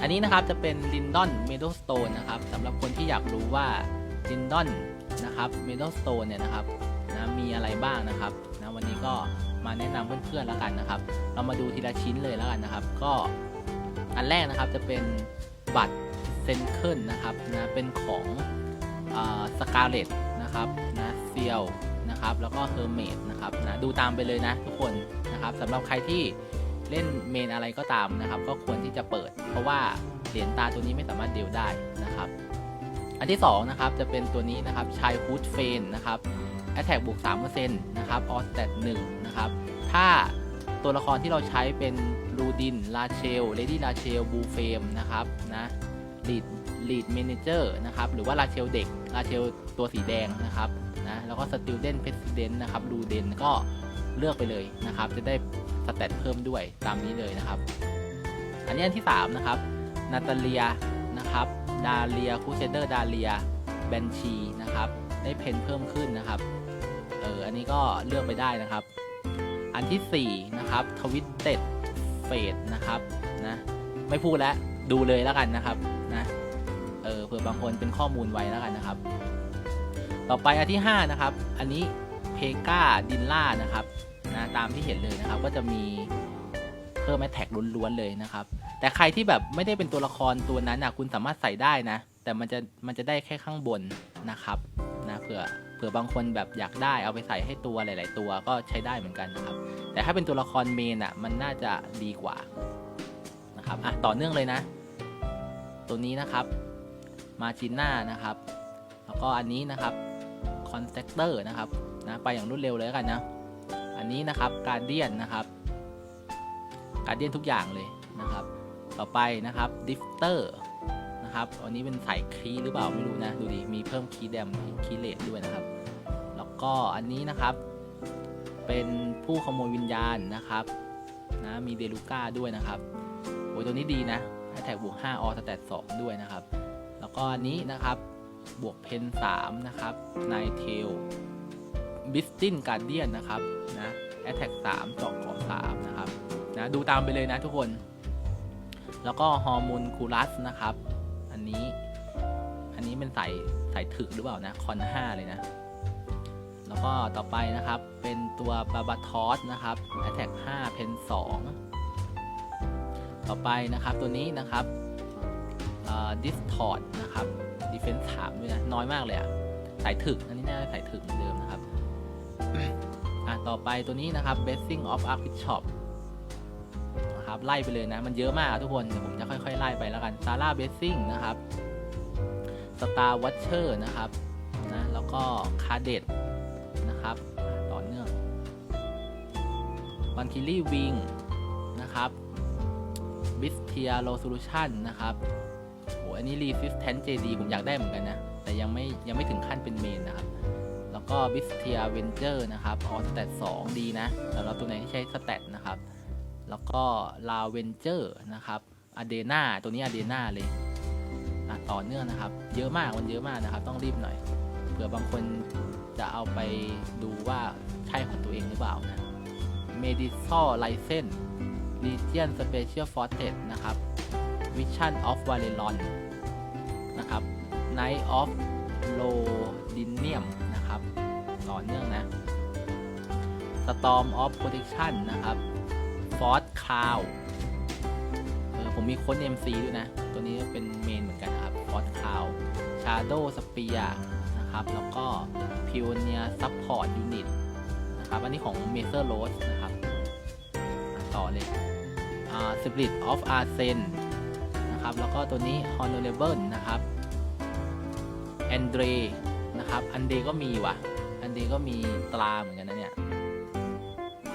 อันนี้นะครับจะเป็นลินดอนเม d ด l สโตนนะครับสำหรับคนที่อยากรู้ว่าลินดอนนะครับเม d ด l สโตนเนี่ยนะครับนะมีอะไรบ้างนะครับนะวันนี้ก็มาแนะนำเพื่อนๆแล้วกันนะครับ เรามาดูทีละชิ้นเลยแล้วกันนะครับ ก็อันแรกนะครับจะเป็นบัตรเซนเคิลนะครับนะเป็นของสกาเลตนะครับนะเซียวนะครับแล้วก็เฮอร์เมดนะครับนะดูตามไปเลยนะทุกคนนะครับสำหรับใครที่ เล่นเมนอะไรก็ตามนะครับ ก็ควรที่จะเปิด เพราะว่าเหรียญตาตัวนี้ไม่สามารถเดวได้นะครับ อันที่2นะครับจะเป็นตัวนี้นะครับชายฮูดเฟนนะครับ Attack บวก3%นะครับออสแตท1นะครับ ถ้าตัวละครที่เราใช้เป็นลูดินลาเชลเลดี้ลาเชลบูเฟมนะครับนะลีดลีดเมนเจอร์นะครับหรือว่าลาเชลเด็กลาเชลตัวสีแดงนะครับนะแล้วก็สติลเดนเพสเดนนะครับลูเดนก็ เลือกไปเลยนะครับ จะได้สแตทเพิ่มด้วยตามนี้เลยนะครับ อันนี้อันที่ 3 นะครับนาตาเลียนะครับดาเลียคูเซเดอร์ดาเลียแบนชีนะครับได้เพนเพิ่มขึ้นนะครับเอออันนี้ก็เลือกไปได้นะครับ อันที่4นะครับทวิตเต็ดเฟดนะครับนะไม่พูดแล้วดูเลยแล้วกันนะครับนะเออเผื่อบางคนเป็นข้อมูลไว้แล้วกันนะครับ ต่อไปอันที่ 5 นะครับ อันนี้เพกาดินล่านะครับ นะตามที่เห็นเลยนะครับ ก็จะมีเพิ่มแมทแทกล้วนๆเลยนะครับ แต่ใครที่แบบไม่ได้เป็นตัวละครตัวนั้นนะคุณสามารถใส่ได้นะ แต่มันจะมันจะได้แค่ข้างบนนะครับนะเผื่อเผื่อบางคนแบบอยากได้เอาไปใส่ให้ตัวหลาย ๆ ตัวก็ใช้ได้เหมือนกันนะครับ แต่ถ้าเป็นตัวละครเมนอะมันน่าจะดีกว่านะครับอะต่อเนื่องเลยนะ ตัวนี้นะครับมาจินน่านะครับ แล้วก็อันนี้นะครับคอนแทคเตอร์นะครับนะไปอย่างรวดเร็วเลยกันนะ อันนี้นะครับการเดียนนะครับการเดียนทุกอย่างเลยนะครับ ต่อไปนะครับดิฟเตอร์นะครับอันนี้เป็นใส่คีหรือเปล่าไม่รู้นะดูดิมีเพิ่มคีแดมคีเลดด้วยนะครับ แล้วก็อันนี้นะครับ เป็นผู้ขโมยวิญญาณนะครับนะมีเดลูก้าด้วยนะครับโอ้ยตัวนี้ดีนะแท็กบวก5ออสแตท2ด้วยนะครับ แล้วก็อันนี้นะครับบวกเพน3นะครับนายเทล บิสตินการเดียนนะครับนะแอตแทก3เจาะเกาะ3นะครับนะดูตามไปเลยนะทุกคน แล้วก็ฮอร์โมนคูลัสนะครับ อันนี้อันนี้เป็นใส่ใส่ถึกหรือเปล่านะคอน5เลยนะแล้วก็ต่อไปนะครับเป็นตัวบาบาทอสนะครับ Attack 5เพน2ต่อไปนะครับตัวนี้นะครับดิสทอร์ดนะครับดีเฟนส์3ด้วยนะ น้อยมากเลยอะใส่ถึก อันนี้น่าจะใส่ถึกเหมือนเดิมนะครับ อะต่อไปตัวนี้นะครับ Blessing of Archbishop นะครับไล่ไปเลยนะ มันเยอะมากทุกคน เดี๋ยวผมจะค่อยๆ ไล่ไปแล้วกันซาร่าเบสซิ่งนะครับ Star Watcher นะครับนะแล้วก็คาเดตนะครับต่อเนื่องวันคิลี่วิงนะครับบิสเทียโ s โซลูชันนะครับโอ้อันนี้ Resistance JD ผมอยากได้เหมือนกันนะ แต่ยังไม่ยังไม่ถึงขั้นเป็นเมนนะครับ ก็บิสเทียเวนเจอร์นะครับออสแตท2ดีนะสำหรับตัวไหนที่ใช้สแตทนะครับ แล้วก็ลาเวนเจอร์นะครับอเดนาตัวนี้อเดนาเลยต่อเนื่องนะครับ เยอะมากมันเยอะมากนะครับ ต้องรีบหน่อยเผื่อบางคนจะเอาไปดูว่าใช่ของตัวเองหรือเปล่านะ Medical License Legion Special Forces นะครับ Vision of Valerion นะครับ Night of Lodinium นะครับ ต่อเนื่องนะ Storm of Protection นะครับ Force Cloud เออผมมีโค้ด MC ด้วยนะ ตัวนี้เป็นเมนเหมือนกันนะครับ Force Cloud Shadow Spear นะครับ แล้วก็ Pioneer Support Unit นะครับ อันนี้ของ m a s e r Rose นะครับ ต่อเลยอ่า Spirit of Arsen นะครับ แล้วก็ตัวนี้ Honorable นะครับ Andre นะครับ อันเดก็มีว่ะ ดก็มีตราเหมือนกันนะเนี่ย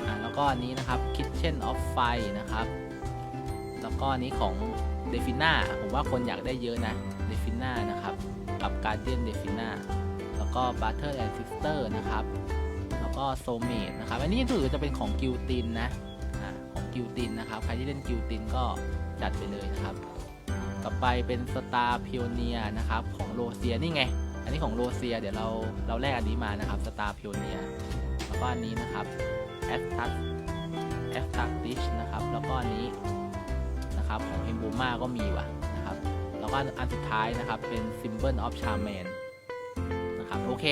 อ่าแล้วก็อันนี้นะครับ Kitchen of Fire นะครับ แล้วก็อันนี้ของ d e f i n a ผมว่าคนอยากได้เยอะนะ d e f i n a นะครับ กับ Guardian d e f i n a แล้วก็ Butter and Sister นะครับ แล้วก็ Soulmate นะครับ อันนี้ถือจะเป็นของกิลตินนะอ่าของกิลตินนะครับ ใครที่เล่นกิลตินก็จัดไปเลยนะครับ ต่อไปเป็น Star Pioneer นะครับ ของโรเซียนี่ไง นนี้ของโรเซียเดี๋ยวเราเราแลกอันนี้มานะครับ Star Pioneer แล้วก็อันนี้นะครับ a s t a s a s t a s Dish นะครับแล้วก็อันนี้นะครับของมโบมาก็มีว่ะนะครับแล้วก็อันสุดท้ายนะครับเป็น Symbol of Charmaine นะครับโอเค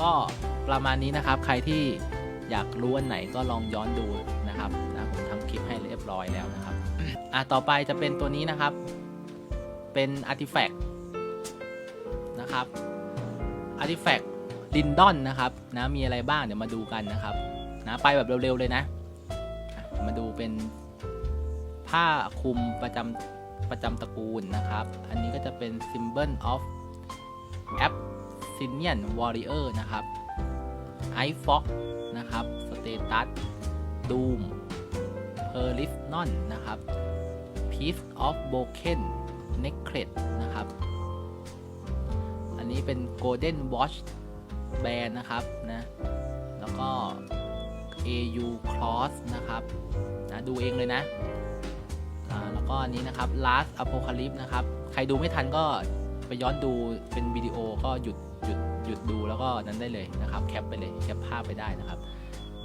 ก็ประมาณนี้นะครับใครที่อยากรู้อันไหนก็ลองย้อนดูนะครับนะผมทำคลิปให้เรียบร้อยแล้วนะครับอะต่อไปจะเป็นตัวนี้นะครับ เป็นอาร์ติแฟกต์ นะครับอาร์ติแฟกต์ลินดอนนะครับนะมีอะไรบ้างเดี๋ยวมาดูกันนะครับนะไปแบบเร็วๆเลยนะ มาดูเป็นผ้าคลุมประจำประจำตระกูลนะครับ อันนี้ก็จะเป็น Symbol of a b s i n i a n Warrior นะครับ i f o x นะครับ Status Doom p e r i f n o n นะครับ Piece of Broken Necklace นะครับ นี้เป็น Golden Watch Band นะครับนะแล้วก็ AU Cross นะครับนะดูเองเลยนะอ่าแล้วก็อันนี้นะครับ Last Apocalypse นะครับ ใครดูไม่ทันก็ไปย้อนดูเป็นวิดีโอก็หยุดหยุดหยุดดูแล้วก็นั้นได้เลยนะครับ แคปไปเลยแคปภาพไปได้นะครับ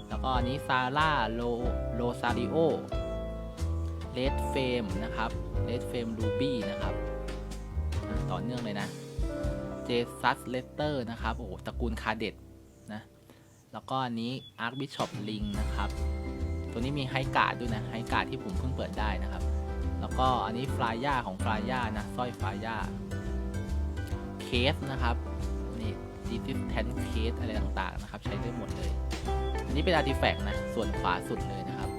แล้วก็อันนี้ซาร่าโลโลซาริโอเลดเฟมนะครับเลดเฟมรูบี้นะครับ ต่อเนื่องเลยนะ เจสัสเลสเตอร์นะครับ โอ้โหตระกูลคาเดตนะ แล้วก็อันนี้อาร์คบิชอปลิงนะครับ ตัวนี้มีไฮการ์ดด้วยนะ ไฮการ์ดที่ผมเพิ่งเปิดได้นะครับ แล้วก็อันนี้ฟลายย่าของฟลายย่านะสร้อยฟลายย่าเคสนะครับ นี่ดีซิสแทนเคสอะไรต่างๆนะครับ ใช้ได้หมดเลย อันนี้เป็นอาร์ติแฟกต์นะ ส่วนขวาสุดเลยนะครับ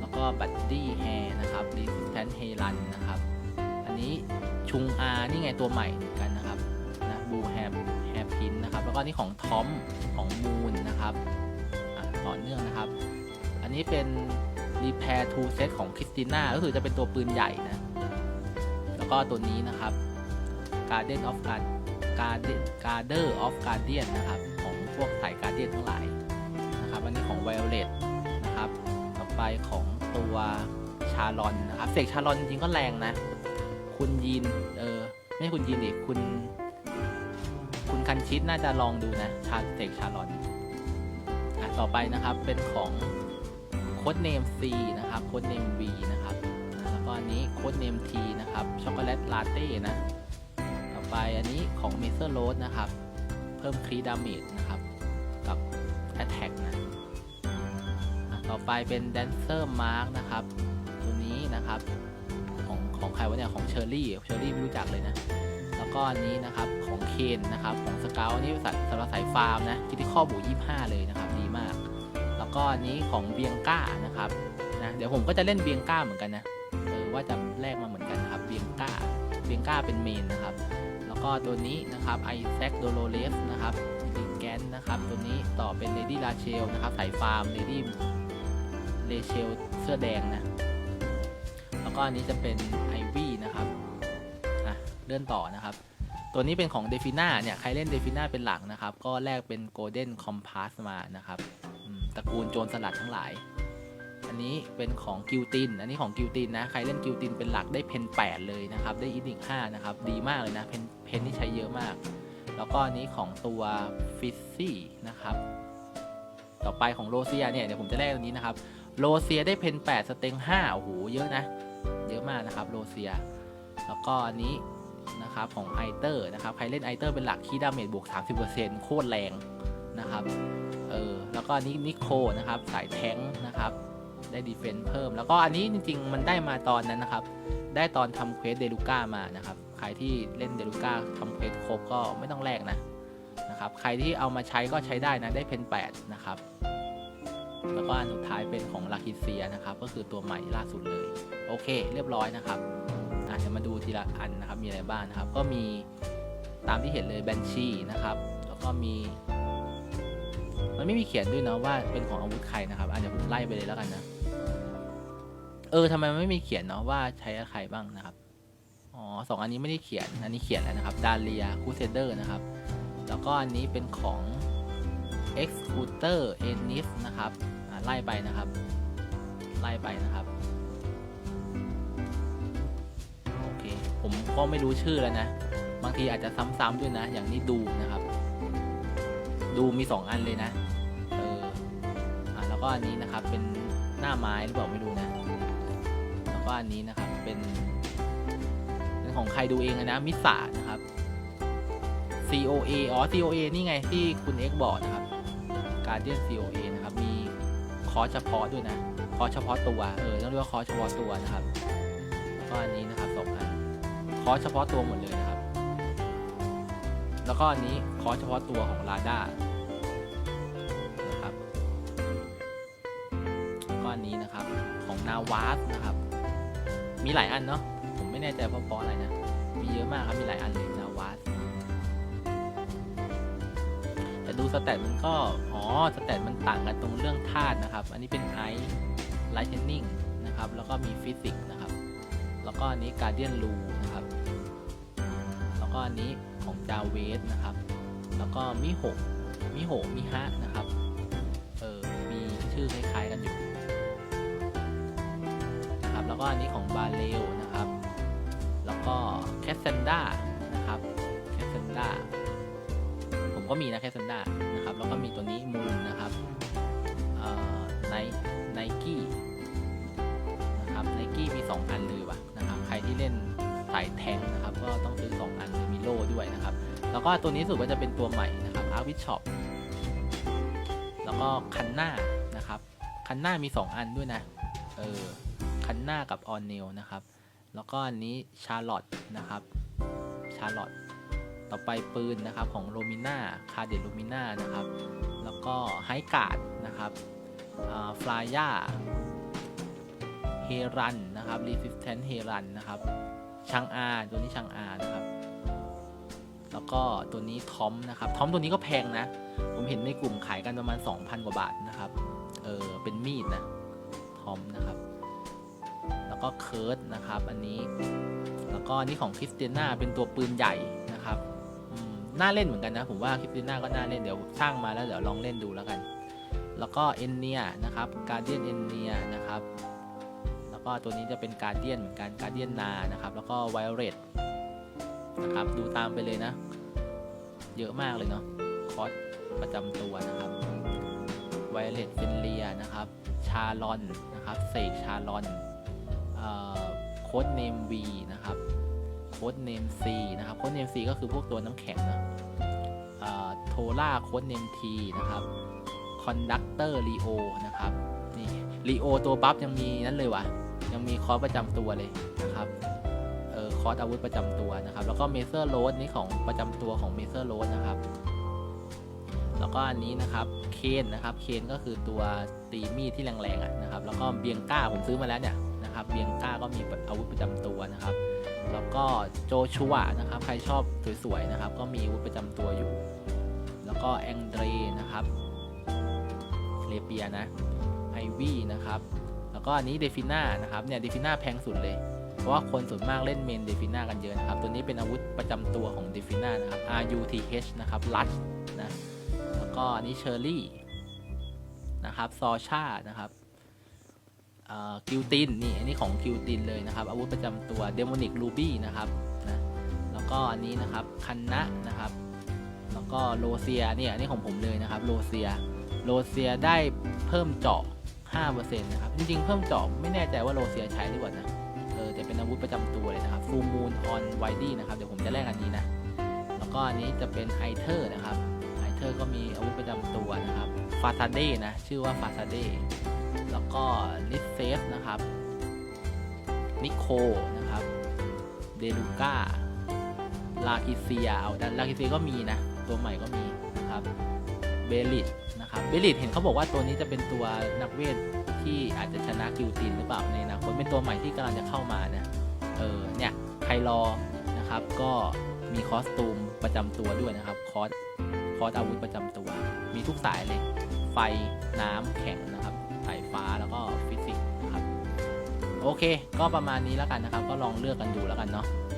แล้วก็บัตตี้แฮนะครับ Resistant h e r u n นะครับ อันนี้ชุงอานี่ไงตัวใหม่เหมือนกันนะครั บูแฮมแฮปพินนะครับแล้วก็นี่ของทอมของมูนนะครับต่อเนื่องนะครับ อันนี้เป็น Repair to Set ของคริสติน่าก็คือจะเป็นตัวปืนใหญ่นะ แล้วก็ตัวนี้นะครับ Garden of Guard Garden Garder of Guardian นะครับ ของพวกสาย Guardian ทั้งหลายนะครับอันนี้ของ Violet นะครับ ต่อไปของตัวชาลอนนะครับเสกชาลอนจริงๆก็แรงนะ คุณยีน เออ ไม่ใช่คุณยีนดิคุณ คุณคันชิดน่าจะลองดูนะชาเสกชาลอนอะต่อไปนะครับเป็นของโค้ดเนม C นะครับโค้ดเนม V นะครับแล้วก็อันนี้โค้ดเนม T นะครับช็อกโกแลตลาเต้นะต่อไปอันนี้ของเมเซอร์โรสนะครับ เพิ่มครีดาเมจนะครับกับ Attack นะอะต่อไปเป็น Dancer Mark นะครับ ตัวนี้นะครับ ของของใครวะเนี่ย ของเชอร์รี่เชอร์รี่ไม่รู้จักเลยนะ ก็อันนี้นะครับของเคนนะครับของสเกลนี่สัตว์สำหรับสายฟาร์มนะคิดที่ข้อบู25เลยนะครับดีมาก แล้วก็อันนี้ของเบียงก้านะครับนะเดี๋ยวผมก็จะเล่นเบียงก้าเหมือนกันนะเออว่าจะแลกมาเหมือนกันนะครับเบียงก้าเบียงก้าเป็นเมนนะครับ แล้วก็ตัวนี้นะครับไอแซคโดโลเลสนะครับดิแกนนะครับตัวนี้ต่อเป็นเลดี้ลาเชลนะครับสายฟาร์มเลดี้เลเชลเสื้อแดงนะแล้วก็อันนี้จะเป็นไอวี่ เลื่อนต่อนะครับ ตัวนี้เป็นของเดฟิน่าเนี่ยใครเล่นเดฟิน่าเป็นหลักนะครับ ก็แลกเป็นโกลเด้นคอมพาสมานะครับตระกูลโจรสลัดทั้งหลาย อันนี้เป็นของกิลติน อันนี้ของกิลตินนะ ใครเล่นกิลตินเป็นหลักได้เพน8เลยนะครับ ได้อินดิก5นะครับ ดีมากเลยนะ เพนเพนที่ใช้เยอะมาก แล้วก็อันนี้ของตัวฟิซซี่นะครับ ต่อไปของโรเซียเนี่ย เดี๋ยวผมจะแลกตัวนี้นะครับ โรเซียได้เพน8สเต็ง5โอ้โห เยอะนะ เยอะมากนะครับ โรเซีย แล้วก็อันนี้ นะครับของไอเตอร์นะครับใครเล่นไอเตอร์เป็นหลักคีดาเมจบวก 30%โคตรแรงนะครับเออแล้วก็นนี้นิโคนะครับสายแท้งนะครับได้ดีเฟนส์เพิ่ม แล้วก็อันนี้จริง ๆ มันได้มาตอนนั้นนะครับ ได้ตอนทำเควสเดลูก้ามานะครับ ใครที่เล่นเดลูก้าทำเควสครบก็ไม่ต้องแลกนะนะครับ ใครที่เอามาใช้ก็ใช้ได้นะ ได้เพน8นะครับ แล้วก็อันสุดท้ายเป็นของลาคิเซียนะครับ ก็คือตัวใหม่ล่าสุดเลย โอเค เรียบร้อยนะครับ อะเดี๋ยวมาดูทีละอันนะครับ มีอะไรบ้างนะครับ ก็มีตามที่เห็นเลยแบนชีนะครับ แล้วก็มี มันไม่มีเขียนด้วยนะว่าเป็นของอาวุธใครนะครับอะเดี๋ยวผมไล่ไปเลยแล้วกันนะ เออทำไมไม่มีเขียนเนาะว่าใช้ใครบ้างนะครับ อ๋อสองอันนี้ไม่ได้เขียน อันนี้เขียนแล้วนะครับ ดาเลียคูเซเดอร์นะครับ แล้วก็อันนี้เป็นของ e x c u t e r e n i s นะครับไล่ไปนะครับ ไล่ไปนะครับ ผมก็ไม่รู้ชื่อแล้วนะ บางทีอาจจะซ้ำๆด้วยนะ อย่างนี้ดูนะครับ ดูมีสองอันเลยนะเอออะแล้วก็อันนี้นะครับเป็นหน้าไม้หรือเปล่าไม่รู้นะ แล้วก็อันนี้นะครับเป็นเป็นของใครดูเองนะมิสานะครับ COA อ๋อ COA นี่ไงที่คุณ X บอกนะครับ Guardian COA นะครับ มีคอร์สเฉพาะด้วยนะ คอร์สเฉพาะตัว เออต้องเรียกว่าคอร์สเฉพาะตัวนะครับ ก็อันนี้นะครับสองอัน คอร์สเฉพาะตัวหมดเลยนะครับ แล้วก็อันนี้คอร์สเฉพาะตัวของ Lada นะครับแล้วก็อันนี้นะครับของ Navas นะครับ มีหลายอันเนาะผมไม่แน่ใจเพราะพราะอะไรนะมีเยอะมากครับมีหลายอันเลย Navas แต่ดูสแตทมันก็ อ๋อ สแตทมันต่างกันตรงเรื่องธาตุนะครับ อันนี้เป็นไอซ์ไลท์เทนนิ่งนะครับ แล้วก็มีฟิสิกส์นะครับ แล้วก็อันนี้การเดียนรูนะ อันนี้ของจาเวสนะครับ แล้วก็มิโหมิโหมิฮะนะครับ เออมีชื่อคล้ายๆกันอยู่นะครับ แล้วก็อันนี้ของบาเลลนะครับ แล้วก็แคสเซนด้านะครับแคสเซนด้าผมก็มีนะแคสเซนด้านะครับ แล้วก็มีตัวนี้มูนนะครับเอ่อไนไนกี้นะครับไนกี้มี 2 อันเลยว่ะนะครับ ใครที่เล่นสายแทงนะครับ ก็ต้องซื้อ 2 อัน มีโล่ด้วยนะครับ แล้วก็ตัวนี้สุดว่าจะเป็นตัวใหม่นะครับอาร์วิชชอปแล้วก็คันหน้านะครับ คันหน้ามี 2 อันด้วยนะ เออ คันหน้ากับออนเนลนะครับ แล้วก็อันนี้ชาร์ลอตนะครับชาร์ลอตต่อไปปืนนะครับของโรมิน่าคาเดโรมิน่านะครับ แล้วก็ไฮการ์ดนะครับฟลายาเฮรันนะครับรีสิสแตนเฮรันนะครับชังอาตัวนี้ชังอานะครับ ก็ตัวนี้ทอมนะครับทอมตัวนี้ก็แพงนะ ผมเห็นในกลุ่มขายกันประมาณ 2,000 กว่าบาทนะครับ เออเป็นมีดนะทอมนะครับ แล้วก็เคิร์ดนะครับ อันนี้ แล้วก็นนี้ของคริสเตียนาเป็นตัวปืนใหญ่นะครับน่าเล่นเหมือนกันนะ ผมว่าคลิปหน้าก็น่าเล่นเดี๋ยวสร้างมาแล้วเดี๋ยวลองเล่นดูแล้วกัน แล้วก็เอนเนียนะครับการเดียนเอนเนียนะครับแล้วก็ตัวนี้จะเป็นการเดียนเหมือนกันการเดียนนานะครับ แล้วก็ไวโอเลตนะครับ ดูตามไปเลยนะ เยอะมากเลยเนาะคอร์สประจำตัวนะครับไวเลตฟินเลียนะครับ ชาลอนนะครับเสกชาลอนโค้ดเนมวีนะครับโค้ดเนม C นะครับโค้ดเนม C ก็คือพวกตัวน้ำแข็งนะโทล่าโค้ดเนม T นะครับคอนดักเตอร์ลีโอนะครับนี่ลีโอตัวบัฟยังมีนั้นเลยวะยังมีคอร์สประจำตัวเลยนะครับ คอร์สอาวุธประจำตัวนะครับ แล้วก็เมเซอร์โรดนี่ของประจำตัวของเมเซอร์โรดนะครับ แล้วก็อันนี้นะครับเคนนะครับเคนก็คือตัวตีมีดที่แรงๆอะนะครับ แล้วก็เบียงก้าผมซื้อมาแล้วเนี่ยนะครับเบียงก้าก็มีอาวุธประจำตัวนะครับ แล้วก็โจชัวนะครับ ใครชอบสวยๆนะครับ ก็มีอาวุธประจำตัวอยู่ แล้วก็แองเดรนะครับเลเปียนะไอวี่นะครับ แล้วก็อันนี้เดฟิน่านะครับเนี่ยเดฟิน่าแพงสุดเลย เพราะว่าคนส่วนมากเล่นเมนเดฟิน่ากันเยอะนะครับ ตัวนี้เป็นอาวุธประจำตัวของเดฟิน่านะครับ R U T H นะครับลัดนะแล้วก็อันนี้เชอร์รี่นะครับซอชานะครับกิลตินนี่อันนี้ของกิลตินเลยนะครับ อาวุธประจำตัวเดโมนิกลูบี้นะครับนะแล้วก็อันนี้นะครับคันนะนะครับแล้วก็โลเซียเนี่ยอันนี้ของผมเลยนะครับโลเซียโลเซียได้เพิ่มเจาะ5%นะครับ จริงๆ เพิ่มเจาะไม่แน่ใจว่าโลเซียใช้หรือเปล่านะ เออแต่เป็นอาวุธประจำตัวเลยนะครับฟูมูนออนไวดี้นะครับเดี๋ยวผมจะแลกอันนี้นะ แล้วก็อันนี้จะเป็นไฮเทอร์นะครับไฮเทอร์ก็มีอาวุธประจำตัวนะครับฟาซาเดนะชื่อว่าฟาซาเดแล้วก็ลิเซฟนะครับนิโคนะครับเดลูก้าลาคิเซียเอาดันลาคิเซียก็มีนะ ตัวใหม่ก็มีนะครับ เบลิดนะครับเบลิดเห็นเขาบอกว่าตัวนี้จะเป็นตัวนักเวทที่อาจจะชนะกิลตินหรือเปล่าในอนาคตเป็นตัวใหม่ที่กำลังจะเข้ามานะเออเนี่ยใครรอนะครับก็มีคอสตูมประจำตัวด้วยนะครับคอสคอสอาวุธประจำตัว มีทุกสายเลย ไฟน้ำแข็งนะครับสายฟ้าแล้วก็ฟิสิกส์นะครับโอเค ก็ประมาณนี้แล้วกันนะครับ ก็ลองเลือกกันดูแล้วกันเนาะ